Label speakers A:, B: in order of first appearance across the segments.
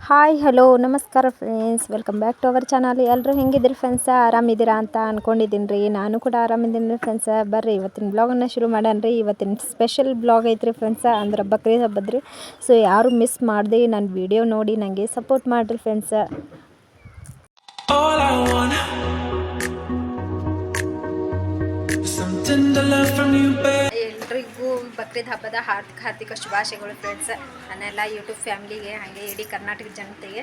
A: Hi hello ನಮಸ್ಕಾರ friends welcome back to our channel ಎಲ್ಲರೂ ಹೆಂಗಿದ್ರಿ ಫ್ರೆಂಡ್ಸ ಆರಾಮಿದ್ದೀರಾ ಅಂತ ಅಂದ್ಕೊಂಡಿದ್ದೀನಿ ರೀ ನಾನು ಕೂಡ ಆರಾಮಿದ್ದೀನಿ ರೀ ಫ್ರೆಂಡ್ಸ ಬರ್ರಿ, ಇವತ್ತಿನ ಬ್ಲಾಗನ್ನು ಶುರು ಮಾಡೋಣ ರೀ ಇವತ್ತಿನ ಸ್ಪೆಷಲ್ ಬ್ಲಾಗ್ ಐತ್ರಿ ಫ್ರೆಂಡ್ಸ ಅಂದ್ರೆ ಬಕ್ರೀದ್ ಹಬ್ಬದ ರೀ ಸೊ ಯಾರು ಮಿಸ್ ಮಾಡಿದೆ ನನ್ನ ವಿಡಿಯೋ ನೋಡಿ ನನಗೆ ಸಪೋರ್ಟ್ ಮಾಡಿರಿ ಫ್ರೆಂಡ್ಸ ಬಕ್ರೀದ್ ಹಬ್ಬದ ಹಾರ್ದಿಕ ಹಾರ್ದಿಕ ಶುಭಾಶಯಗಳು ಫ್ರೆಂಡ್ಸ್ ನನ್ನೆಲ್ಲ ಯೂಟ್ಯೂಬ್ ಫ್ಯಾಮಿಲಿಗೆ ಹಾಗೆ ಇಡೀ ಕರ್ನಾಟಕ ಜನತೆಗೆ.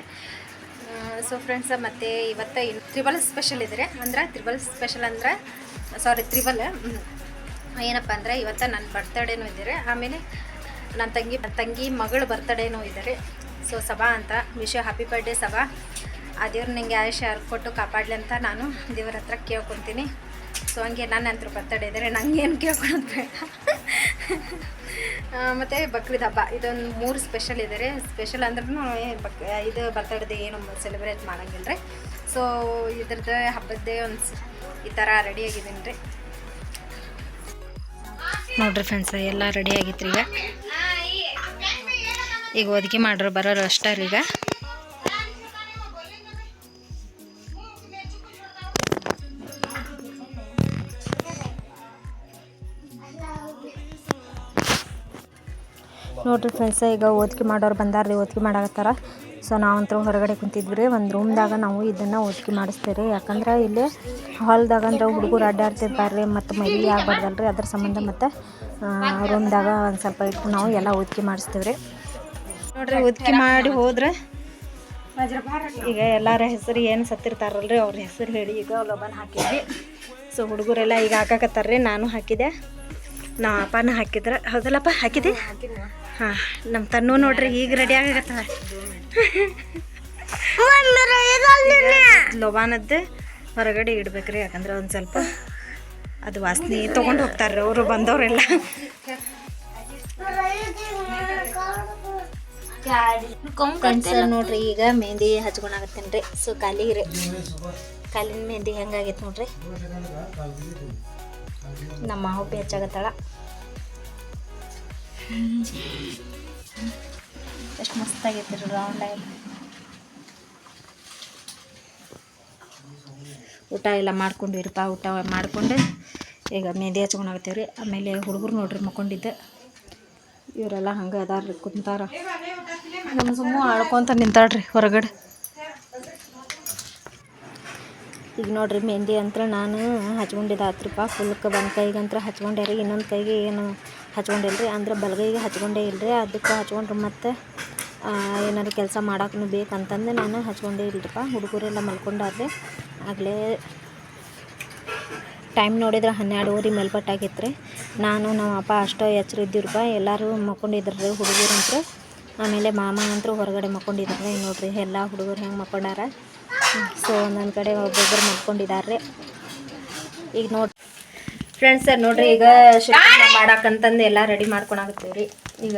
A: ಸೊ ಫ್ರೆಂಡ್ಸ್ ಮತ್ತು ಇವತ್ತು ತ್ರಿಬಲ್ ಸ್ಪೆಷಲ್ ಇದ್ರೆ, ಅಂದ್ರೆ ತ್ರಿಬಲ್ ಸ್ಪೆಷಲ್ ಅಂದ್ರೆ ಸಾರಿ ತ್ರಿಬಲ್ ಏನಪ್ಪ ಅಂದರೆ ಇವತ್ತು ನನ್ನ ಬರ್ತಡೇನೂ ಇದ್ದಾರೆ. ಆಮೇಲೆ ನನ್ನ ತಂಗಿ ನನ್ನ ತಂಗಿ ಮಗಳ ಬರ್ತಡೇನೂ ಇದ್ದಾರೆ. ಸೊ ಸಭಾ ಅಂತ ವಿಶ್ ಹ್ಯಾಪಿ ಬರ್ಡೇ ಸಭಾ. ಆ ದೇವ್ರು ನಿಂಗೆ ಆಯುಷ್ಯ ಕೊಟ್ಟು ಕಾಪಾಡಲಿ ಅಂತ ನಾನು ದೇವ್ರ ಹತ್ರ ಕೇಳ್ಕೊತೀನಿ. ಸೊ ಹಂಗೆ ನನ್ನ ಅಂತೂ ಬರ್ತಡೇ ಇದ್ದಾರೆ ನಂಗೇನು ಕೇಳ್ಕೊಳೋದು ಬೇಡ. ಮತ್ತು ಬಕ್ರೀದ್ ಹಬ್ಬ. ಇದೊಂದು ಮೂರು ಸ್ಪೆಷಲ್ ಇದ್ದಾರೆ ಸ್ಪೆಷಲ್ ಅಂದ್ರೂ ಬಕ್, ಇದು ಬರ್ತಡೇದು ಏನು ಸೆಲೆಬ್ರೇಟ್ ಮಾಡಂಗಿಲ್ಲ ರೀ ಸೊ ಇದ್ರದ್ದು ಹಬ್ಬದ್ದೇ ಒಂದು ಈ ಥರ ರೆಡಿ ಆಗಿದ್ದೀನಿ ರೀ. ನೋಡ್ರಿ ಫ್ರೆಂಡ್ಸ್ ಎಲ್ಲ ರೆಡಿ ಆಗಿತ್ತು ಈಗ ಈಗ ಒದಗಿ ಮಾಡ್ರಿ ಬರೋರು ಅಷ್ಟೇ ಈಗ ನೋಡ್ರಿ ಫ್ರೆಂಡ್ಸ ಈಗ ಓದ್ಕೆ ಮಾಡೋರು ಬಂದಾರ ರೀ ಓದ್ಕೆ ಮಾಡಾಕತ್ತಾರ. ಸೊ ನಾವಂತೂ ಹೊರಗಡೆ ಕುಂತಿದ್ವಿ ರೀ, ಒಂದು ರೂಮ್ದಾಗ ನಾವು ಇದನ್ನು ಓದ್ಕೆ ಮಾಡಿಸ್ತೀವಿ ರೀ. ಯಾಕಂದ್ರೆ ಇಲ್ಲಿ ಹಾಲ್ದಾಗ ಅಂದ್ರೆ ಹುಡುಗರು ಅಡ್ಡಾಡ್ತಿರ್ತಾರೆ ರೀ ಮತ್ತು ಮೈಲಿ ಆಗ್ಬಾರ್ದಲ್ಲ ರೀ ಅದ್ರ ಸಂಬಂಧ ಮತ್ತು ರೂಮ್ದಾಗ ಒಂದು ಸ್ವಲ್ಪ ಇಟ್ಟು ನಾವು ಎಲ್ಲ ಓದ್ಕೆ ಮಾಡಿಸ್ತೀವಿ ರೀ. ನೋಡಿರಿ, ಓದ್ಕೆ ಮಾಡಿ ಹೋದ್ರೆ ಈಗ ಎಲ್ಲರ ಹೆಸರು ಏನು ಸತ್ತಿರ್ತಾರಲ್ರಿ, ಅವ್ರ ಹೆಸರು ಹೇಳಿ ಈಗ ಲೋಬನ್ ಹಾಕಿದ್ವಿ. ಸೊ ಹುಡುಗರೆಲ್ಲ ಈಗ ಹಾಕಾಕತ್ತಾರ್ರಿ, ನಾನು ಹಾಕಿದೆ ನಾ ಅಪ್ಪನ ಹಾಕಿದ್ರೆ, ಹೌದಲ್ಲಪ್ಪ ಹಾಕಿದೆ ಹಾಂ ನಮ್ಮ ತನ್ನು ನೋಡ್ರಿ ಈಗ ರೆಡಿ ಆಗತ್ತೆ ಲೋಬಾನದ್ದು ಹೊರಗಡೆ ಇಡ್ಬೇಕ್ರಿ ಯಾಕಂದ್ರೆ ಒಂದು ಸ್ವಲ್ಪ ಅದು ವಾಸನೆ ತೊಗೊಂಡು ಹೋಗ್ತಾರ್ರಿ ಅವರು ಬಂದವರೆಲ್ಲ. ನೋಡ್ರಿ ಈಗ ಮೆಹಂದಿ ಹಚ್ಕೊಳಕತ್ತೇನೆ ರೀ ಸೊ ಕಾಲಿಗೆ ರೀ ಕಾಲಿನ ಮೆಹಂದಿ ಹೆಂಗಾಗೈತೆ ನೋಡ್ರಿ. ನಮ್ಮ ಮಾವು ಹಚ್ಚಾಗತ್ತಾಳ ಎಷ್ಟು ರೌಂಡ್ ಆಗಿ ಊಟ ಎಲ್ಲ ಮಾಡ್ಕೊಂಡು ಇರಪ್ಪ ಊಟ ಮಾಡ್ಕೊಂಡು. ಈಗ ಮೆಹಂದಿ ಹಚ್ಕೊಂಡು ರೀ ಆಮೇಲೆ ಹುಡುಗರು ನೋಡ್ರಿ ಮಕ್ಕೊಂಡಿದ್ದೆ. ಇವರೆಲ್ಲ ಹಂಗೆ ಅದಾರ ರೀ ಕುಂತಾರ. ನಮ್ಮ ಸುಮ್ಮ ಆಡ್ಕೊಂತ ನಿಂತಾಳ್ರಿ ಹೊರಗಡೆ. ಈಗ ನೋಡ್ರಿ ಮೆಹಂದಿ ಅಂತ ನಾನು ಹಚ್ಕೊಂಡಿದ್ದೆ ಆತ್ರಪ್ಪ ಫುಲ್ಕ್ ಒಂದು ಕೈಗಂತ್ರ ಹಚ್ಕೊಂಡೆ ರೀ. ಇನ್ನೊಂದು ಕೈಗೆ ಏನು ಹಚ್ಕೊಂಡಿಲ್ಲ ರೀ ಅಂದ್ರೆ ಬಲಗೈಗೆ ಹಚ್ಕೊಂಡೆ ಇಲ್ರಿ. ಅದಕ್ಕೆ ಹಚ್ಕೊಂಡ್ರೆ ಮತ್ತೆ ಏನಾದ್ರು ಕೆಲಸ ಮಾಡೋಕ್ಕೂ ಬೇಕಂತಂದು ನಾನು ಹಚ್ಕೊಂಡೇ ಇಲ್ಲರಿಪ್ಪ ಹುಡುಗರೆಲ್ಲ ಮಲ್ಕೊಂಡಾರ್ರಿ. ಆಗಲೇ ಟೈಮ್ ನೋಡಿದ್ರೆ ಹನ್ನೆರಡುವರೆ ಮೇಲ್ಪಟ್ಟಾಗಿತ್ತು ರೀ ನಾನು ನಮ್ಮ ಅಪ್ಪ ಅಷ್ಟೋ ಎಚ್ಚರ ಇದ್ದೀರಪ್ಪ ಎಲ್ಲರೂ ಮಕ್ಕೊಂಡಿದ್ರು ರೀ ಹುಡುಗರು ಅಂತೂ ಆಮೇಲೆ ಮಾಮ ಅಂತರೂ ಹೊರಗಡೆ ಮಕ್ಕೊಂಡಿದ್ರು ನೋಡ್ರಿ, ಎಲ್ಲ ಹುಡುಗರು ಹೆಂಗೆ ಮಕ್ಕೊಂಡಾರ ಸೊ, ಒಂದೊಂದು ಕಡೆ ಒಬ್ಬೊಬ್ಬರು ಮಲ್ಕೊಂಡಿದ್ದಾರೆ ಈಗ ನೋಡಿ ಫ್ರೆಂಡ್ಸ್ ನೋಡ್ರಿ ಈಗ ಶಿಕ್ಷಣ ಮಾಡಾಕಂತಂದು ಎಲ್ಲ ರೆಡಿ ಮಾಡ್ಕೊಳಕತ್ತೀವಿ ರೀ. ಈಗ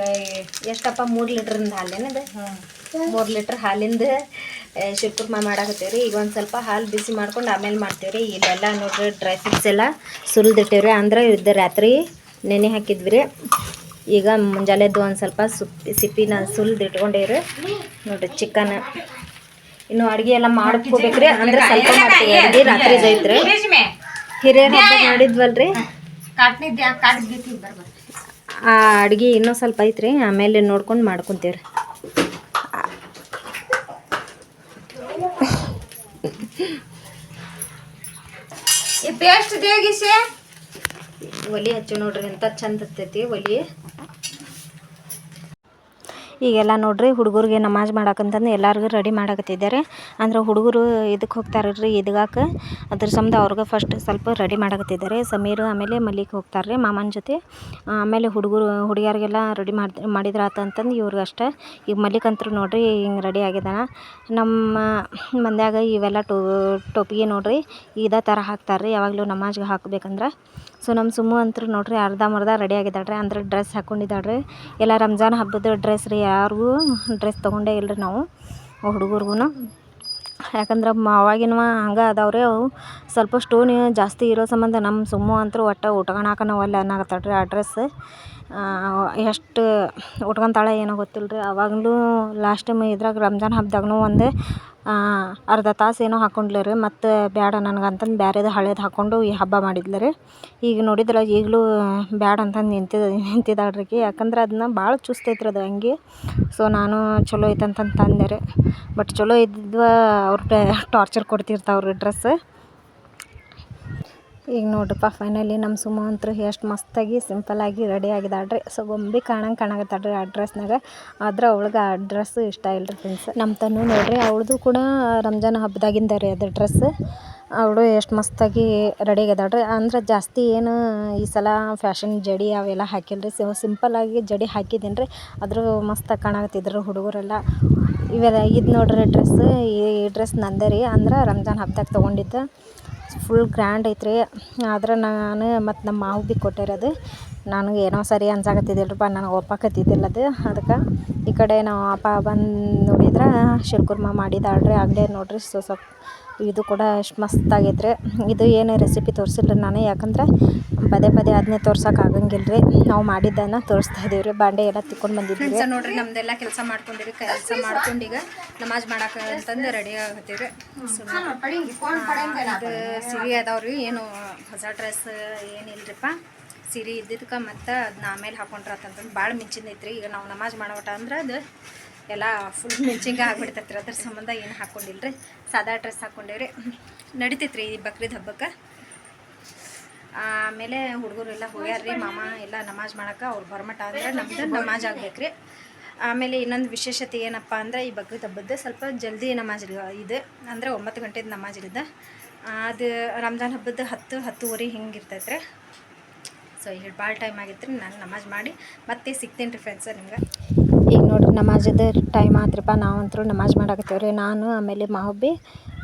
A: ಎಷ್ಟಪ್ಪ ಮೂರು ಲೀಟ್ರಿಂದ ಹಾಲೇನದು? ಮೂರು ಲೀಟ್ರ್ ಹಾಲಿಂದ ಶಿರ್ಕುರ್ಮ ಮಾಡಾಕತ್ತೀವಿ ರೀ. ಈಗ ಒಂದು ಸ್ವಲ್ಪ ಹಾಲು ಬಿಸಿ ಮಾಡ್ಕೊಂಡು ಆಮೇಲೆ ಮಾಡ್ತೀವಿ ರೀ. ಇಲ್ಲೆಲ್ಲ ನೋಡ್ರಿ ಡ್ರೈ ಫ್ರೂಟ್ಸ್ ಎಲ್ಲ ಸುರಿದಿಟ್ಟೇವ್ರಿ ಅಂದ್ರೆ ಇದ್ದ ರಾತ್ರಿ ನೆನೆ ಹಾಕಿದ್ವಿ ರೀ. ಈಗ ಮುಂಜಾನೆದ್ದು ಒಂದು ಸ್ವಲ್ಪ ಸುಪ್ಪಿ ಸಿಪ್ಪಿನ ಸುಲ್ದು ಇಟ್ಕೊಂಡೇವ್ರಿ ನೋಡ್ರಿ ಚಿಕನ್ ಇನ್ನು ಅಡುಗೆ ಎಲ್ಲ ಮಾಡ್ಕೋಬೇಕ್ರಿ. ಅಂದ್ರೆ ಸ್ವಲ್ಪ ಮಾಡ್ತೀವಿ ಅಡುಗೆ ರಾತ್ರಿ ಐತ್ರಿ. ಹಿರಿಯರ ಹಬ್ಬ ಮಾಡಿದ್ವಲ್ರಿ? ಆ ಅಡುಗೆ ಇನ್ನೂ ಸ್ವಲ್ಪ ಐತ್ರಿ ಆಮೇಲೆ ನೋಡ್ಕೊಂಡು ಮಾಡ್ಕೊತೀವ್ರಿ.
B: ಪೇಸ್ಟ್
A: ಒಲಿ ಹಚ್ಚು ನೋಡ್ರಿ ಎಂತ ಚಂದ ಹತ್ತೈತಿ ಒಲಿ. ಈಗೆಲ್ಲ ನೋಡ್ರಿ ಹುಡುಗರಿಗೆ ನಮಾಜ್ ಮಾಡಕ್ಕಂತಂದು ಎಲ್ಲರಿಗೂ ರೆಡಿ ಮಾಡಕತ್ತಿದ್ದಾರೆ. ಅಂದ್ರೆ ಹುಡುಗರು ಇದಕ್ಕೆ ಹೋಗ್ತಾರೆ ರೀ ಇದ್ಗಾಕ. ಅದ್ರ ಸಂಬಂಧ ಅವ್ರಿಗೆ ಫಸ್ಟ್ ಸ್ವಲ್ಪ ರೆಡಿ ಮಾಡಕತ್ತಿದ್ದಾರೆ. ಸಮೀರ್ ಆಮೇಲೆ ಮಲ್ಲಿಗೆ ಹೋಗ್ತಾರೆ ರೀ ಮಾಮನ ಜೊತೆ. ಆಮೇಲೆ ಹುಡುಗರು, ಹುಡುಗಿಯರಿಗೆಲ್ಲ ರೆಡಿ ಮಾಡಿ ಮಾಡಿದ್ರೆ ಆತಂತಂದು ಇವ್ರಿಗೆ ಅಷ್ಟೇ. ಈಗ ಮಲ್ಲಿಕ್ ಅಂತೂ ನೋಡ್ರಿ ಹಿಂಗೆ ರೆಡಿ ಆಗಿದ್ದಾನ ನಮ್ಮ ಮಂದ್ಯಾಗ ಇವೆಲ್ಲ ಟೋಪಿಗೆ ನೋಡ್ರಿ ಇದೇ ಥರ ಹಾಕ್ತಾರೆ ರೀ ಯಾವಾಗಲೂ ನಮಾಜ್ಗೆ ಹಾಕ್ಬೇಕಂದ್ರೆ. ಸೊ ನಮ್ಮ ಸುಮ್ಮು ಅಂತೂ ನೋಡ್ರಿ ಅರ್ಧಂಬರ್ಧ ರೆಡಿ ಆಗಿದ್ದಾಳೆ ರೀ ಅಂದ್ರೆ ಡ್ರೆಸ್ ಹಾಕ್ಕೊಂಡಿದ್ದಾಳೆ ರೀ ಎಲ್ಲ ರಂಜಾನ್ ಹಬ್ಬದ ಡ್ರೆಸ್ ರೀ, ಯಾರಿಗೂ ಡ್ರೆಸ್ ತೊಗೊಂಡೇ ಇಲ್ಲ ರೀ ನಾವು ಹುಡುಗರ್ಗೂ ಯಾಕಂದ್ರೆ ಅವಾಗಿನವ ಹಂಗೆ ರೀ ಅವು. ಸ್ವಲ್ಪ ಸ್ಟೋನ್ ಜಾಸ್ತಿ ಇರೋ ಸಂಬಂಧ ನಮ್ಮ ಸುಮ್ಮು ಅಂತೂ ಒಟ್ಟು ಉಟ್ಕೊಳಕ ನಾವು ಅಲ್ಲಿ ಅನ್ನಕತ್ತಾಳ ರೀ ಆ ಡ್ರೆಸ್ ಎಷ್ಟು ಉಟ್ಕೊಂತಾಳೆ ಏನೋ ಗೊತ್ತಿಲ್ಲ ರೀ ಅವಾಗಲೂ ಲಾಸ್ಟ್ ಟೈಮ್ ಇದ್ರಾಗ ರಂಜಾನ್ ಹಬ್ದಾಗೂ ಒಂದು ಅರ್ಧ ತಾಸು ಏನೋ ಹಾಕ್ಕೊಂಡ್ಲು ರೀ. ಮತ್ತು ಬೇಡ ನನಗಂತಂದು ಬೇರೆದು ಹಳೇದು ಹಾಕ್ಕೊಂಡು ಈ ಹಬ್ಬ ಮಾಡಿದ್ಲು ರೀ. ಈಗ ನೋಡಿದ್ರೆ ಈಗಲೂ ಬ್ಯಾಡ ಅಂತಂದು ನಿಂತಿದ ನಿಂತಿದಾಳೆ ರೀ ಯಾಕಂದ್ರೆ ಅದನ್ನ ಭಾಳ ಚುಸ್ತು ಐತ್ರಿ ಅದು ಅಂಗಿ ಸೊ ನಾನು ಚಲೋ ಐತಂತಂದು ತಂದೆ ರೀ. ಬಟ್ ಚಲೋ ಇದ್ದಿದ್ವ ಅವ್ರು ಟಾರ್ಚರ್ ಕೊಡ್ತಿರ್ತಾವೆ ರೀ ಡ್ರೆಸ್ ಈಗ ನೋಡ್ರಪ್ಪ ಫೈನಲಿ ನಮ್ಮ ಸುಮ ಅಂತೂ ಎಷ್ಟು ಮಸ್ತಾಗಿ ಸಿಂಪಲ್ಲಾಗಿ ರೆಡಿ ಆಗಿದೆ ರೀ ಸೊ ಗೊಂಬೆ ಕಾಣಂಗೆ ಕಾಣಕತ್ತಾಳೆ ರೀ ಆ ಡ್ರೆಸ್ನಾಗ ಆದ್ರೆ ಅವಳಿಗೆ ಆ ಡ್ರೆಸ್ ಇಷ್ಟ ಇಲ್ಲ ರೀ ಫ್ರೆಂಡ್ಸ್ ನಮ್ಮ ತನು ನೋಡ್ರಿ, ಅವಳದು ಕೂಡ ರಂಜಾನ್ ಹಬ್ಬದಾಗಿಂದ ರೀ ಅದು ಡ್ರೆಸ್ ಅವಳು ಎಷ್ಟು ಮಸ್ತಾಗಿ ರೆಡಿ ರೀ ಅಂದ್ರೆ ಜಾಸ್ತಿ ಏನು ಈ ಸಲ ಫ್ಯಾಷನ್ ಜಡಿ ಅವೆಲ್ಲ ಹಾಕಿಲ್ಲ ರೀ ಸಿಂಪಲ್ಲಾಗಿ ಜಡಿ ಹಾಕಿದ್ದೀನಿ ರೀ ಅದ್ರ ಮಸ್ತಾಗಿ ಕಾಣಕತ್ತಿದ್ರು ಹುಡುಗರೆಲ್ಲ. ಇವೆಲ್ಲ ಇದು ನೋಡ್ರಿ ಡ್ರೆಸ್ ಈ ಡ್ರೆಸ್ ನಂದೇ ರೀ. ಅಂದ್ರೆ ರಂಜಾನ್ ಹಬ್ದಾಗ ತೊಗೊಂಡಿದ್ದೆ. ಫುಲ್ ಗ್ರ್ಯಾಂಡ್ ಐತ್ರಿ. ಆದ್ರೆ ನಾನು ಮತ್ತು ನಮ್ಮ ಮಾವು ಭೀ ಕೊಟ್ಟಿರೋದು. ನನಗೆ ಏನೋ ಸರಿ ಅನ್ಸಾಕತ್ತಿದ್ದಿಲ್ಲಪ್ಪ, ನನಗೆ ಒಪ್ಪಾಕತ್ತಿದ್ದಿಲ್ಲ ಅದು ಅದಕ್ಕೆ ಈ ಕಡೆ ನಾವು ಅಪ್ಪ ಬಂದು ನೋಡಿದ್ರೆ ಶಿರ್ಕುರ್ಮ ಮಾಡಿದಾಳ್ರಿ. ಆಗಲೇ ನೋಡಿರಿ, ಸೊ ಸ್ವಲ್ಪ ಇದು ಕೂಡ ಅಷ್ಟು ಮಸ್ತ್ ರೀ ಇದು ಏನು ರೆಸಿಪಿ ತೋರಿಸಿಲ್ಲ ನಾನು, ಯಾಕಂದ್ರೆ ಪದೇ ಪದೇ ಅದನ್ನೇ ತೋರ್ಸೋಕೆ ಆಗಂಗಿಲ್ಲ ರೀ ನಾವು ಮಾಡಿದ್ದನ್ನು ತೋರಿಸ್ತಾ ಇದ್ದೀವಿ ರೀ ಬಾಂಡೆ ಎಲ್ಲ ತಿಕ್ಕೊಂಡು
C: ಬಂದಿದ್ದೀವಿ ನೋಡಿರಿ, ನಮ್ದೆಲ್ಲ ಕೆಲಸ ಮಾಡ್ಕೊಂಡಿರಿ ಕೆಲಸ ಮಾಡ್ಕೊಂಡು ಈಗ ನಮಾಜ್ ಮಾಡಾಕ ಅಂತಂದು ರೆಡಿ ಆಗತ್ತೀವಿ ಇದು ಸಿರಿ ಅದಾವ್ರಿ. ಏನು ಹೊಸ ಡ್ರೆಸ್ ಏನಿಲ್ರಿಪ್ಪ. ಸಿರಿ ಇದ್ದಿದ್ದಕ್ಕೆ ಮತ್ತು ಅದನ್ನ ಆಮೇಲೆ ಹಾಕೊಂಡ್ರ ಅಂತಂದು ಭಾಳ ಮಿಂಚಿನ ಐತ್ರಿ ಈಗ ನಾವು ನಮಾಜ್ ಮಾಡೋಟ ಅಂದ್ರೆ ಅದು ಎಲ್ಲ ಫುಲ್ ಮಿಂಚಿಂಗ ಆಗ್ಬಿಡ್ತೈತ್ರಿ. ಅದ್ರ ಸಂಬಂಧ ಏನು ಹಾಕೊಂಡಿಲ್ರಿ? ಸಾದಾ ಡ್ರೆಸ್ ಹಾಕೊಂಡೇವ್ರಿ. ನಡಿತೈತ್ರಿ ಈ ಬಕ್ರೀದ್ ಹಬ್ಬಕ್ಕೆ. ಆಮೇಲೆ ಹುಡುಗರು ಎಲ್ಲ ಹೋಗ್ಯಾರ್ರಿ, ಮಾಮ ಎಲ್ಲ ನಮಾಜ್ ಮಾಡಕ್ಕೆ, ಅವ್ರು ಬರ್ಮಟ ಅಂದ್ರೆ ನಮ್ದು ನಮಾಜ್ ಆಗ್ಬೇಕ್ರಿ. ಆಮೇಲೆ ಇನ್ನೊಂದು ವಿಶೇಷತೆ ಏನಪ್ಪ ಅಂದ್ರೆ ಈ ಬಕ್ರೀದ್ ಹಬ್ಬದ್ದು ಸ್ವಲ್ಪ ಜಲ್ದಿ ನಮಾಜ್ ಇದು ಅಂದರೆ ಒಂಬತ್ತು ಗಂಟೆದು ನಮಾಜ್ ಇದೆ ಅದು ರಂಜಾನ್ ಹಬ್ಬದ ಹತ್ತು, ಹತ್ತುವರೆ ಹಿಂಗೆ ಇರ್ತೈತೆ ಸೊ ಹೇಳಿ ಭಾಳ ಟೈಮ್ ಆಗಿತ್ತು ರೀ ನಾನು ನಮಾಜ್ ಮಾಡಿ ಮತ್ತೆ ಸಿಗ್ತೀನಿ ರೀ ಫ್ರೆಂಡ್ಸ ನಿಮ್ಗೆ.
A: ಈಗ ನೋಡ್ರಿ ನಮಾಜದ ಟೈಮ್ ಆತ್ರಿಪ್ಪ ನಾವಂತರೂ ನಮಾಜ್ ಮಾಡಾಕತ್ತೀವಿ ರೀ ನಾನು ಆಮೇಲೆ ಮಾಹುಬಿ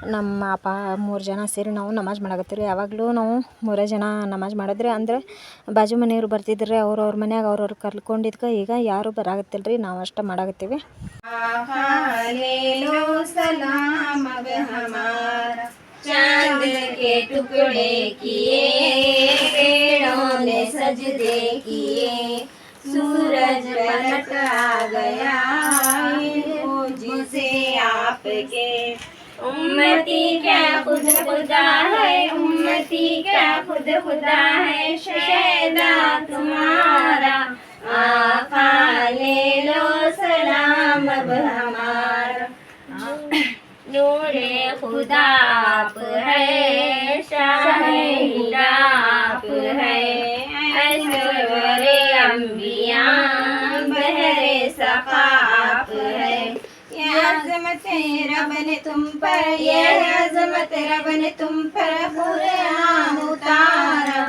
A: ನಮ್ಮ ಅಪ್ಪ ಮೂರು ಜನ ಸೇರಿ ನಾವು ನಮಾಜ್ ಮಾಡಾಕತ್ತೀವಿ ರೀ ಯಾವಾಗಲೂ ನಾವು ಮೂರೇ ಜನ ನಮಾಜ್ ಮಾಡಿದ್ರಿ ಅಂದ್ರೆ ಬಾಜು ಮನೆಯವ್ರು ಬರ್ತಿದ್ರಿ ಅವ್ರವ್ರ ಮನ್ಯಾಗ ಅವ್ರವ್ರು ಕರ್ಕೊಂಡಿದ್ಕೆ ಈಗ ಯಾರೂ ಬರಾಕತ್ತಿಲ್ಲ ರೀ ನಾವು ಅಷ್ಟೇ ಮಾಡಾಕತ್ತೀವಿ
B: सलाम अब हमारा चांद के टुकड़े किए पेड़ों ने सजदे किए सूरज पलट आ गया मुझसे आपके। उम्मती क्या खुद खुदा है? उम्मती क्या खुद खुदा है? शहदा तुम्हारा। आका ले लो सलाम अब हमारा। नूरे खुदा आप है शाह आप है। ऐश्वर्य अम्बिया बहरे है। ये अजमत रब ने तुम पर ये अजमत रब ने तुम पर उतारा।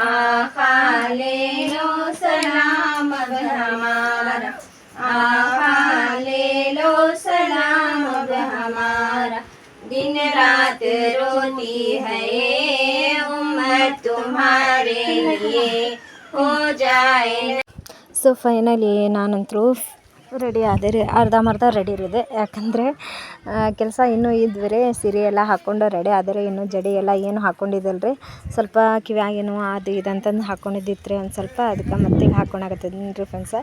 B: आका ले लो सलाम अब हमारा आका ले लो सलाम अब हमारा दिन रात रोती है तुम्हारे लिए हो जाए
A: ಸೊ ಫೈನಲಿ ನಾನಂತರೂ ರೆಡಿ ಆದೆ ರೀ ಅರ್ಧಂಬರ್ಧ ರೆಡಿ ಇರಿದೆ ಯಾಕಂದರೆ ಕೆಲಸ ಇನ್ನೂ ಇದ್ವಿ ರೀ ಸೀರೆ ಎಲ್ಲ ಹಾಕ್ಕೊಂಡು ರೆಡಿ ಆದೆ ರೀ ಇನ್ನೂ ಜಡಿ ಎಲ್ಲ ಏನು ಹಾಕ್ಕೊಂಡಿದ್ದಿಲ್ಲ ರೀ ಸ್ವಲ್ಪ ಕಿವ್ಯಾಗೇನು ಅದು ಇದು ಅಂತಂದು ಹಾಕ್ಕೊಂಡಿದ್ದಿತ್ತು ರೀ ಒಂದು ಸ್ವಲ್ಪ ಅದಕ್ಕೆ ಮತ್ತೆ ಈಗ ಹಾಕ್ಕೊಳಕತ್ತಿದ್ದೀನಿ ರೀ ಫ್ರೆಂಡ್ಸ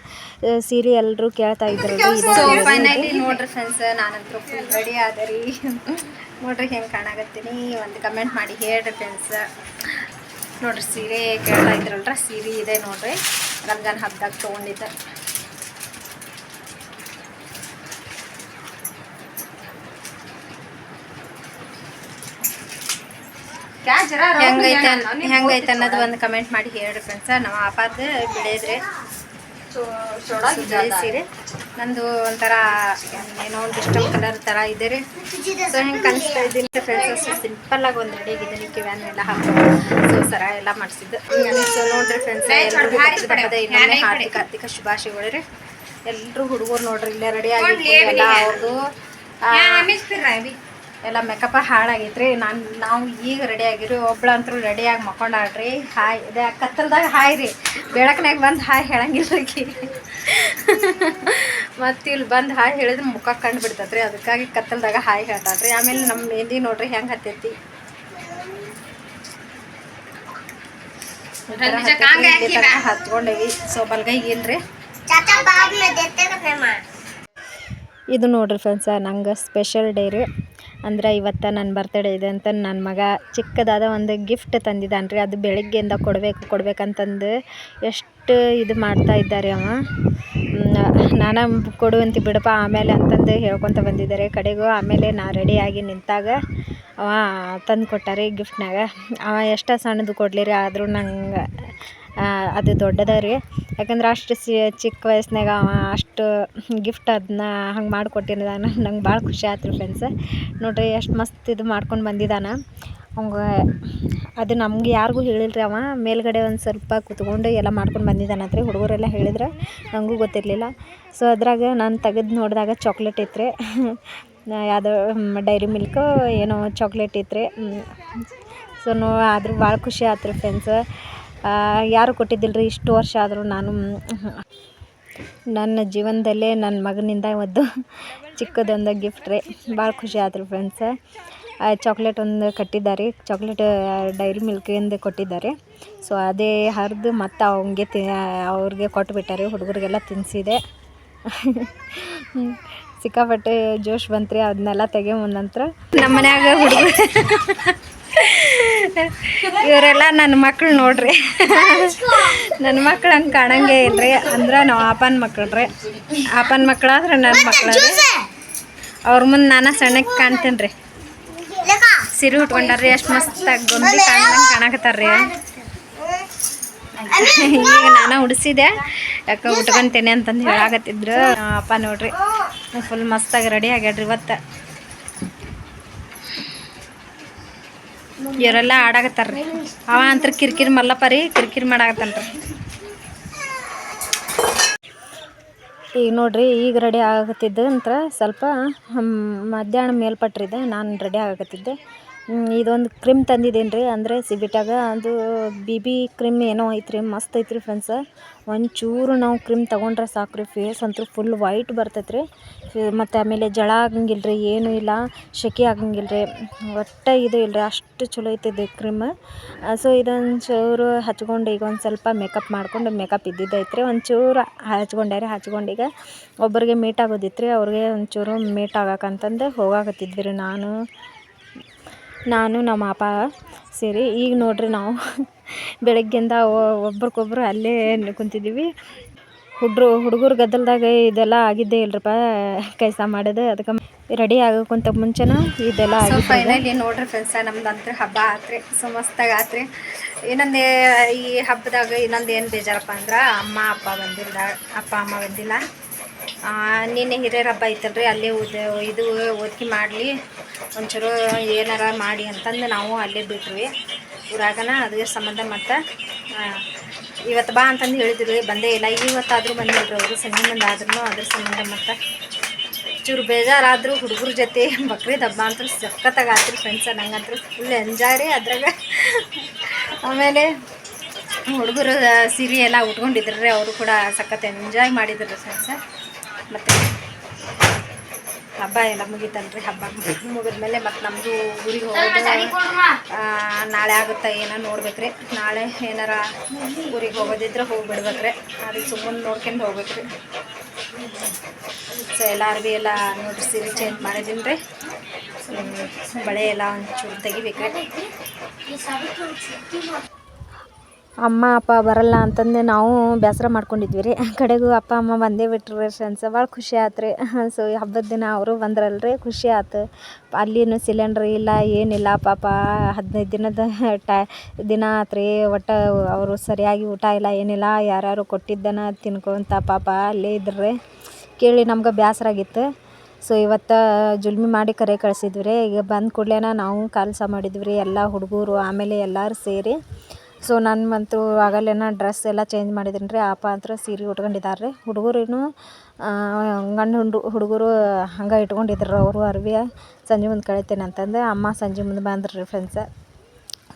A: ಸೀರೆ ಎಲ್ಲರೂ ಕೇಳ್ತಾ ಇದ್ರಲ್ಲ ರೀ
C: ಸೊ
A: ಇದು
C: ಫೈನಲಿ ನೋಡ್ರಿ ಫ್ರೆಂಡ್ಸ್ ನಾನಂತೂ ಫುಲ್ ರೆಡಿ ಆದೆ ರೀ ನೋಡ್ರಿ ಹೆಂಗೆ ಕಾಣಾಕತ್ತೀನಿ ಒಂದು ಕಮೆಂಟ್ ಮಾಡಿ ಹೇಳ್ರಿ ಫ್ರೆಂಡ್ಸ್ ನೋಡ್ರಿ ಸೀರೆ ಕೇಳ್ತಾ ಇದ್ರಲ್ರ? ಸೀರೆ ಇದೆ ನೋಡ್ರಿ. ರಂಜಾನ್ ಹಬ್ಬದಾಗ ತೊಗೊಂಡಿದ್ದೆ. ಹೆಂಗೈತೆ ಹೆಂಗೈತೆ ಅನ್ನೋದು ಒಂದು ಕಮೆಂಟ್ ಮಾಡಿ ಹೇಳ್ರಿ ಫ್ರೆಂಡ್ಸ ನಮ್ಮ ಅಪ್ಪಾರ್ದು ಬಿಡೇದ್ರಿ. ಸೀರೆ. ನಂದು ಒಂಥರ ಏನೋ ಒಂದು ಇಷ್ಟ ಕಲರ್ ಥರ ಇದೆ ರೀ. ಸೊ ಹೆಂಗೆ ಕಲಿಸ್ತಾ ಇದ್ದೀನಿ ಫ್ರೆಂಡ್ಸ್ ಸೊ ಸಿಂಪಲ್ಲಾಗಿ ಒಂದು ರೆಡಿ ಆಗಿದ್ದೀನಿ. ಕಿವ್ಯಾನ್ ಎಲ್ಲ ಹಾಕೋದು ಸೊ ಸರ ಎಲ್ಲ ಮಾಡಿಸಿದ್ದು. ಸೊ ನೋಡ್ರಿ ಫ್ರೆಂಡ್ಸ್ ಇನ್ನೊಮ್ಮೆ ಹಾರ್ದಿಕ ಹಾರ್ದಿಕ ಶುಭಾಶಯಗಳು ರೀ. ಎಲ್ಲರೂ ಹುಡುಗರು ನೋಡ್ರಿ ಇಲ್ಲೇ ರೆಡಿ ಆಗಿ ಎಲ್ಲ ಅವ್ರದ್ದು ಎಲ್ಲ ಮೇಕಪ್ ಹಾಳಾಗೈತ್ರಿ. ನಾನು ನಾವು ಈಗ ರೆಡಿ ಆಗಿರಿ ಒಬ್ಳಂತರೂ ರೆಡಿಯಾಗಿ ಮಕ್ಕೊಂಡಾಳ್ರಿ. ಹಾಯ್ ಇದೆ ಕತ್ತಲ್ದಾಗ ಹಾಯ್ ರೀ. ಬೆಳಕನಾಗ ಬಂದು ಹಾಯ್ ಹೇಳಂಗಿಲ್ಲ ಮತ್ತು ಇಲ್ಲಿ ಬಂದು ಹಾಯ್ ಹೇಳಿದ್ರೆ ಮುಖ ಕಂಡು ಬಿಡ್ತತ್ರಿ. ಅದಕ್ಕಾಗಿ ಕತ್ತಲ್ದಾಗ ಹಾಯ್ ಹೇಳ್ತಾತ್ರಿ ಆಮೇಲೆ ನಮ್ಮ ಮೆಹಂದಿ ನೋಡ್ರಿ ಹೆಂಗೆ ಹತ್ತೈತಿ. ಹತ್ಕೊಂಡೇವಿ. ಸೊ ಬಲ್ಗೈಗೆ ಏನ್ರಿ
A: ಇದು ನೋಡ್ರಿ ಫ್ರೆಂಡ್ಸ ನಂಗೆ ಸ್ಪೆಷಲ್ ಡೇ ರೀ. ಅಂದ್ರೆ ಇವತ್ತು ನನ್ನ ಬರ್ತಡೇ ಇದೆ ಅಂತ ನನ್ನ ಮಗ ಚಿಕ್ಕದಾದ ಒಂದು ಗಿಫ್ಟ್ ತಂದಿದ್ದಾನೆ ರೀ ಅದು ಬೆಳಗ್ಗೆಯಿಂದ ಕೊಡಬೇಕು, ಕೊಡಬೇಕಂತಂದು ಎಷ್ಟು ಇದು ಮಾಡ್ತಾ ಇದ್ದಾರೆ ಅವ. ನಾನು ಕೊಡುವಂತ ಬಿಡಪ್ಪ, ಆಮೇಲೆ ಅಂತಂದು ಹೇಳ್ಕೊತ ಬಂದಿದ್ದಾರೆ ಕಡೆಗೂ. ಆಮೇಲೆ ನಾ ರೆಡಿಯಾಗಿ ನಿಂತಾಗ ಅವ ತಂದು ಕೊಟ್ಟಾರೆ ಗಿಫ್ಟ್ನಾಗ ಅವ ಎಷ್ಟು ಸಣ್ಣದು ಕೊಡಲಿ ರೀ ಆದರೂ ನಂಗೆ ಅದು ದೊಡ್ಡದ ರೀ. ಯಾಕಂದ್ರೆ ಅಷ್ಟು ಸಿ, ಚಿಕ್ಕ ವಯಸ್ಸಿನಾಗ ಅವ ಅಷ್ಟು ಗಿಫ್ಟ್ ಅದನ್ನ ಹಂಗೆ ಮಾಡಿಕೊಟ್ಟಿದ್ದಾನ ನಂಗೆ ಭಾಳ ಖುಷಿ ಆಯ್ತು ರೀ ಫ್ರೆಂಡ್ಸ್ ನೋಡಿರಿ ಎಷ್ಟು ಮಸ್ತ್ ಇದು ಮಾಡ್ಕೊಂಡು ಬಂದಿದ್ದಾನೆ ಅವಂಗ ಅದು ನಮ್ಗೆ ಯಾರಿಗೂ ಹೇಳಿಲ್ಲ ರೀ ಅವ. ಮೇಲ್ಗಡೆ ಒಂದು ಸ್ವಲ್ಪ ಕೂತ್ಕೊಂಡು ಎಲ್ಲ ಮಾಡ್ಕೊಂಡು ಬಂದಿದ್ದಾನಂತ್ರಿ ಹುಡುಗರೆಲ್ಲ ಹೇಳಿದ್ರೆ ನನಗೂ ಗೊತ್ತಿರಲಿಲ್ಲ. ಸೊ ಅದ್ರಾಗ ನಾನು ತೆಗೆದು ನೋಡಿದಾಗ ಚಾಕ್ಲೇಟ್ ಇತ್ತು ರೀ ಯಾವುದೋ ಡೈರಿ ಮಿಲ್ಕು ಏನೋ ಚಾಕ್ಲೇಟ್ ಇತ್ತು ರೀ ಸೊ ನೋ, ಆದರೂ ಭಾಳ ಖುಷಿ ಆಯ್ತು ರೀ ಫ್ರೆಂಡ್ಸ್ ಯಾರು ಕೊಟ್ಟಿದ್ದಿಲ್ಲ ರೀ ಇಷ್ಟು ವರ್ಷ ಆದರೂ ನಾನು ನನ್ನ ಜೀವನದಲ್ಲೇ ನನ್ನ ಮಗನಿಂದ ಒಂದು ಚಿಕ್ಕದೊಂದು ಗಿಫ್ಟ್ ರೀ. ಭಾಳ ಖುಷಿ ಆಯ್ತು ರೀ ಫ್ರೆಂಡ್ಸ ಚಾಕ್ಲೇಟ್ ಒಂದು ಕಟ್ಟಿದ್ದಾರೆ. ಚಾಕ್ಲೇಟ್ ಡೈರಿ ಮಿಲ್ಕಿಂದ ಕೊಟ್ಟಿದ್ದಾರೆ. ಸೊ ಅದೇ ಹರಿದು ಮತ್ತು ಅವಂಗೆ ತಿ ಅವ್ರಿಗೆ ಕೊಟ್ಬಿಟ್ಟಾರೆ ಹುಡುಗರಿಗೆಲ್ಲ ತಿನ್ನಿಸಿದೆ ಸಿಕ್ಕಾಪಟ್ಟೆ ಜೋಶ್ ಬಂತ್ರಿ. ಅದನ್ನೆಲ್ಲ ತೆಗೆ ನಂತರ
C: ನಮ್ಮ ಮನ್ಯಾಗ ಹುಡುಗರು. ಇವರೆಲ್ಲ ನನ್ನ ಮಕ್ಳು ನೋಡ್ರಿ. ನನ್ನ ಮಕ್ಳು ಹಂಗೆ ಕಾಣಂಗೆ ಇಲ್ರಿ. ಅಂದ್ರೆ ನಾವು ಆಪನ್ ಮಕ್ಳು ರೀ. ಅಪ್ಪನ ಮಕ್ಳಾದ್ರೆ ನನ್ನ ಮಕ್ಳು ರೀ. ಅವ್ರ ಮುಂದೆ ನಾನು ಸಣ್ಣಕ್ಕೆ ಕಾಣ್ತೇನೆ ರೀ. ಸಿರಿ ಉಟ್ಕೊಂಡಾರ್ರಿ ಎಷ್ಟು ಮಸ್ತಾಗಿ ಗೊಂಬಿ ಕಾಣ್ದಂಗೆ ಕಾಣಕತ್ತಾರ್ರಿ ಈಗ ನಾನು ಉಡಿಸಿದೆ. ಯಾಕೆ ಉಟ್ಕೊಂತೇನೆ ಅಂತಂದು ಹೇಳಾಕತ್ತಿದ್ರು. ಅಪ್ಪ ನೋಡ್ರಿ, ಫುಲ್ ಮಸ್ತಾಗಿ ರೆಡಿ ಆಗ್ಯಾಡ್ರಿ ಇವತ್ತು. ಇವರೆಲ್ಲ ಆಡಾಕತ್ತಾರ್ರಿ ಅವ ಅಂತ ಕಿರಿಕಿರಿ ಮಲ್ಲಪ್ಪ ರೀ ಕಿರಿಕಿರಿ ಮಾಡಾಕತ್ತಾನ್ರಿ.
A: ಈಗ ನೋಡ್ರಿ, ಈಗ ರೆಡಿ ಆಗತ್ತಿದ್ದೆ ಅಂತ ಸ್ವಲ್ಪ ಮಧ್ಯಾಹ್ನ ಮೇಲ್ಪಟ್ರಿದೆ, ನಾನು ರೆಡಿ ಆಗಕತ್ತಿದ್ದೆ. ಇದೊಂದು ಕ್ರೀಮ್ ತಂದಿದ್ದೀನಿ ರೀ? ಅಂದರೆ ಸಿಬಿಟಾಗ ಅದು ಬಿ ಬಿ ಕ್ರೀಮ್ ಏನೋ ಐತ್ರಿ, ಮಸ್ತ್ ಐತ್ರಿ ಫ್ರೆಂಡ್ಸ ಒಂಚೂರು ನಾವು ಕ್ರೀಮ್ ತೊಗೊಂಡ್ರೆ ಸಾಕು ರೀ ಫೇಸ್ ಅಂತೂ ಫುಲ್ ವೈಟ್ ಬರ್ತೈತೆ ರೀ ಮತ್ತು ಆಮೇಲೆ ಜಳ ಆಗಂಗಿಲ್ಲ ರೀ ಏನೂ ಇಲ್ಲ, ಸೆಕೆ ಆಗಂಗಿಲ್ಲ ರೀ ಒಟ್ಟು ಇದು ಇಲ್ಲ ರೀ ಅಷ್ಟು ಚಲೋ ಐತಿದೆ ಕ್ರೀಮ್ ಸೊ ಇದೊಂದು ಚೂರು ಹಚ್ಕೊಂಡು ಈಗ ಒಂದು ಸ್ವಲ್ಪ ಮೇಕಪ್ ಮಾಡ್ಕೊಂಡು ಮೇಕಪ್ ಇದ್ದಿದ್ದೈತೆ ರೀ ಒಂಚೂರು ಹಚ್ಕೊಂಡೆ ರೀ ಹಚ್ಕೊಂಡು ಈಗ ಒಬ್ಬರಿಗೆ ಮೀಟ್ ಆಗೋದಿತ್ತು ರೀ ಅವ್ರಿಗೆ ಒಂಚೂರು ಮೀಟ್ ಆಗಕ್ಕಂತಂದು ಹೋಗಾಕತ್ತಿದ್ವಿ ರೀ ನಾನು. ನಾನು ನಮ್ಮ ಅಪ್ಪ ಸೇರಿ ಈಗ ನೋಡ್ರಿ ನಾವು ಬೆಳಗ್ಗೆಯಿಂದ ಒಬ್ರಿಗೊಬ್ರು ಅಲ್ಲೇ ಕುಂತಿದ್ದೀವಿ. ಹುಡ್ರು ಹುಡುಗರು ಗದ್ದಲದಾಗ ಇದೆಲ್ಲ ಆಗಿದ್ದೇ ಇಲ್ರಪ್ಪ ಕೆಲಸ ಮಾಡೋದು ಅದಕ್ಕೆ ರೆಡಿ ಆಗೋಕ್ಕಿಂತ ಮುಂಚೆನ ಇದೆಲ್ಲ
C: ಸೊ ಫೈನಲಿ ನೋಡ್ರಿ ಫ್ರೆಂಡ್ಸ ನಮ್ದು ಅಂತ ಹಬ್ಬ ಆತ್ರಿ ಸೊ ಮಸ್ತಾಗಿ ಆತ್ರಿ. ಇನ್ನೊಂದು ಈ ಹಬ್ಬದಾಗ ಇನ್ನೊಂದು ಏನು ಬೇಜಾರಪ್ಪ ಅಂದ್ರೆ ಅಮ್ಮ ಅಪ್ಪ ಬಂದಿಲ್ಲ ಅಪ್ಪ ಅಮ್ಮ ಬಂದಿಲ್ಲ. ನಿನ್ನೆ ಹಿರಿಯರ ಹಬ್ಬ ಐತಲ್ರಿ ಅಲ್ಲೇ ಉದ, ಇದು ಓದ್ಕಿ ಮಾಡಲಿ, ಒಂಚೂರು ಏನಾರ ಮಾಡಿ ಅಂತಂದು ನಾವು ಅಲ್ಲೇ ಬಿಟ್ವಿ. ಊರಾಗನ ಅದಕ್ಕೆ ಸಂಬಂಧ ಮತ್ತು ಇವತ್ತು ಬಾ ಅಂತಂದು ಹೇಳಿದ್ರು, ಬಂದೇ ಇಲ್ಲ. ಇವತ್ತಾದರೂ ಬಂದಿಲ್ರಿ ಅವರು ಮುಂದೆ ಆದ್ರೂ ಅದ್ರ ಸಂಬಂಧ ಮತ್ತು. ಚೂರು ಬೇಜಾರಾದರೂ ಹುಡುಗರ ಜೊತೆ ಬಕ್ರೀದ್ ಹಬ್ಬ ಅಂತೂ ಸಖತ್ತಾಗಿ ಆತ್ರಿ ಫ್ರೆಂಡ್ಸ ನಂಗಂತೂ ಫುಲ್ ಎಂಜಾಯ್ ರೀ ಅದ್ರಾಗ. ಆಮೇಲೆ ಹುಡುಗರು ಸೀರೆ ಎಲ್ಲ ಉಟ್ಕೊಂಡಿದ್ರು ಅವರು ಕೂಡ ಸಖತ್ ಎಂಜಾಯ್ ಮಾಡಿದ್ರು ಫ್ರೆಂಡ್ಸ ಮತ್ತು ಹಬ್ಬ ಎಲ್ಲ ಮುಗಿತಲ್ರಿ, ಹಬ್ಬ ಮುಗಿದ್ಮೇಲೆ ಮತ್ತು ನಮ್ಮದು ಊರಿಗೆ ಹೋಗೋದು. ನಾಳೆ ಆಗುತ್ತಾ ಏನೋ ನೋಡ್ಬೇಕ್ರಿ. ನಾಳೆ ಏನಾರ ಊರಿಗೆ ಹೋಗೋದಿದ್ರೆ ಹೋಗ್ಬಿಡ್ಬೇಕ್ರಿ. ಅದು ಸುಮ್ಮನೆ ನೋಡ್ಕೊಂಡು ಹೋಗ್ಬೇಕ್ರಿ. ಸೊ ಎಲ್ಲ ಅರ್ವಿ ಎಲ್ಲ ನೋಡ್ರಿ ಸೀರೆ ಚೇಂಜ್ ಮಾಡಿದ್ದೀನಿ ರೀ ಬಳೆ ಎಲ್ಲ ಒಂಚೂರು ತೆಗಿಬೇಕ್ರಿ.
A: ಅಮ್ಮ, ಅಪ್ಪ ಬರಲ್ಲ ಅಂತಂದು ನಾವು ಬೇಸರ ಮಾಡ್ಕೊಂಡಿದ್ವಿ ರೀ. ಕಡೆಗೂ ಅಪ್ಪ, ಅಮ್ಮ ಬಂದೇ ಬಿಟ್ರು ಫ್ರೆಂಡ್ಸ್ ಭಾಳ ಖುಷಿ ಆಯ್ತು ರೀ. ಸೊ ಹಬ್ಬದ ದಿನ ಅವರು ಬಂದ್ರಲ್ಲ ರೀ, ಖುಷಿ ಆಯ್ತು ಅಲ್ಲಿನೂ ಸಿಲಿಂಡ್ರ್ ಇಲ್ಲ, ಏನಿಲ್ಲ, ಪಾಪ ಹದಿನೈದು ದಿನದ ಟೈ, ದಿನ ಆತು ರೀ. ಒಟ್ಟು ಅವರು ಸರಿಯಾಗಿ ಊಟ ಇಲ್ಲ, ಏನಿಲ್ಲ, ಯಾರ್ಯಾರು ಕೊಟ್ಟಿದ್ದನ ತಿನ್ಕೊಂತ ಪಾಪ ಅಲ್ಲೇ ಇದ್ರು ಕೇಳಿ ನಮ್ಗೆ ಬೇಸರ ಆಗಿತ್ತು. ಸೊ ಇವತ್ತು ಜುಲ್ಮಿ ಮಾಡಿ ಕರೆ ಕಳಿಸಿದ್ವಿ ರೀ. ಈಗ ಬಂದ ಕೂಡಲೇ ನಾವು ಕೆಲಸ ಮಾಡಿದ್ವಿ ರೀ, ಎಲ್ಲ ಹುಡುಗರು, ಆಮೇಲೆ ಎಲ್ಲರೂ ಸೇರಿ. ಸೊ ನನಗಂತೂ ಆಗಲೇನ ಡ್ರೆಸ್ ಎಲ್ಲ ಚೇಂಜ್ ಮಾಡಿದ್ದೀನಿ ರೀ. ಅಪ್ಪ ಅಂತ ಸೀರೆ ಉಟ್ಕೊಂಡಿದ್ದಾರೆ ರೀ. ಹುಡುಗರು ಗಂಡು ಹುಂಡು, ಹುಡುಗರು ಹಂಗೆ ಇಟ್ಕೊಂಡಿದ್ರು ಅವರು ಅರ್ವಿ. ಸಂಜೆ ಮುಂದೆ ಕಳಿತೇನೆ ಅಂತಂದು ಅಮ್ಮ ಸಂಜೆ ಮುಂದೆ ಬಂದ್ರು ರೀ ಫ್ರೆಂಡ್ಸ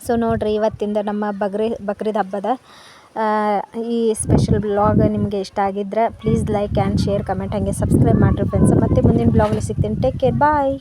A: ಸೊ ನೋಡಿರಿ ಇವತ್ತಿಂದ ನಮ್ಮ ಬಗ್ರಿ ಬಕ್ರೀದ್ ಹಬ್ಬದ ಈ ಸ್ಪೆಷಲ್ ಬ್ಲಾಗ್ ನಿಮಗೆ ಇಷ್ಟ ಆಗಿದ್ರೆ please like and share comment ಹಾಗೆ ಸಬ್ಸ್ಕ್ರೈಬ್ ಮಾಡಿರಿ ಫ್ರೆಂಡ್ಸ್ ಮತ್ತು ಮುಂದಿನ ಬ್ಲಾಗಲ್ಲಿ ಸಿಗ್ತೀನಿ. Take care bye